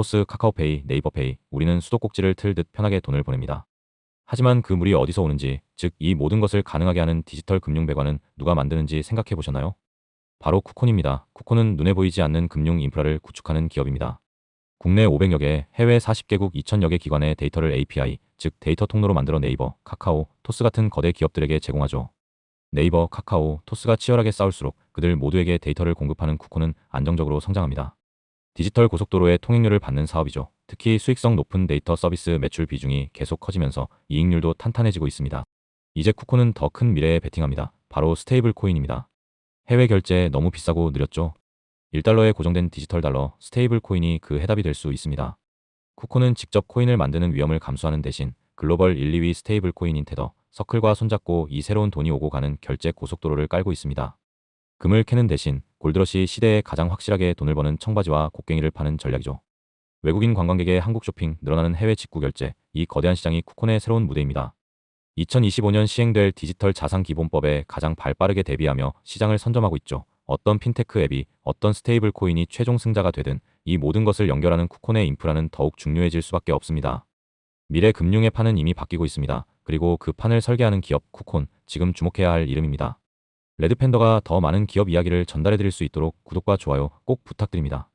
토스, 카카오페이, 네이버페이, 우리는 수도꼭지를 틀 듯 편하게 돈을 보냅니다. 하지만 그 물이 어디서 오는지, 즉 이 모든 것을 가능하게 하는 디지털 금융 배관은 누가 만드는지 생각해 보셨나요? 바로 쿠콘입니다. 쿠콘은 눈에 보이지 않는 금융 인프라를 구축하는 기업입니다. 국내 500여 개, 해외 40개국 2000여 개 기관의 데이터를 API, 즉 데이터 통로로 만들어 네이버, 카카오, 토스 같은 거대 기업들에게 제공하죠. 네이버, 카카오, 토스가 치열하게 싸울수록 그들 모두에게 데이터를 공급하는 쿠콘은 안정적으로 성장합니다. 디지털 고속도로의 통행료를 받는 사업이죠. 특히 수익성 높은 데이터 서비스 매출 비중이 계속 커지면서 이익률도 탄탄해지고 있습니다. 이제 쿠콘은 더큰 미래에 베팅합니다. 바로 스테이블 코인입니다. 해외 결제 너무 비싸고 느렸죠? 1달러에 고정된 디지털 달러 스테이블 코인이 그 해답이 될 수 있습니다. 쿠콘은 직접 코인을 만드는 위험을 감수하는 대신 글로벌 1, 2위 스테이블 코인인 테더, 서클과 손잡고 이 새로운 돈이 오고 가는 결제 고속도로를 깔고 있습니다. 금을 캐는 대신 골드러시 시대에 가장 확실하게 돈을 버는 청바지와 곡괭이를 파는 전략이죠. 외국인 관광객의 한국 쇼핑, 늘어나는 해외 직구 결제, 이 거대한 시장이 쿠콘의 새로운 무대입니다. 2025년 시행될 디지털 자산 기본법에 가장 발빠르게 대비하며 시장을 선점하고 있죠. 어떤 핀테크 앱이 어떤 스테이블 코인이 최종 승자가 되든 이 모든 것을 연결하는 쿠콘의 인프라는 더욱 중요해질 수밖에 없습니다. 미래 금융의 판은 이미 바뀌고 있습니다. 그리고 그 판을 설계하는 기업 쿠콘 지금 주목해야 할 이름입니다. 레드팬더가 더 많은 기업 이야기를 전달해 드릴 수 있도록 구독과 좋아요 꼭 부탁드립니다.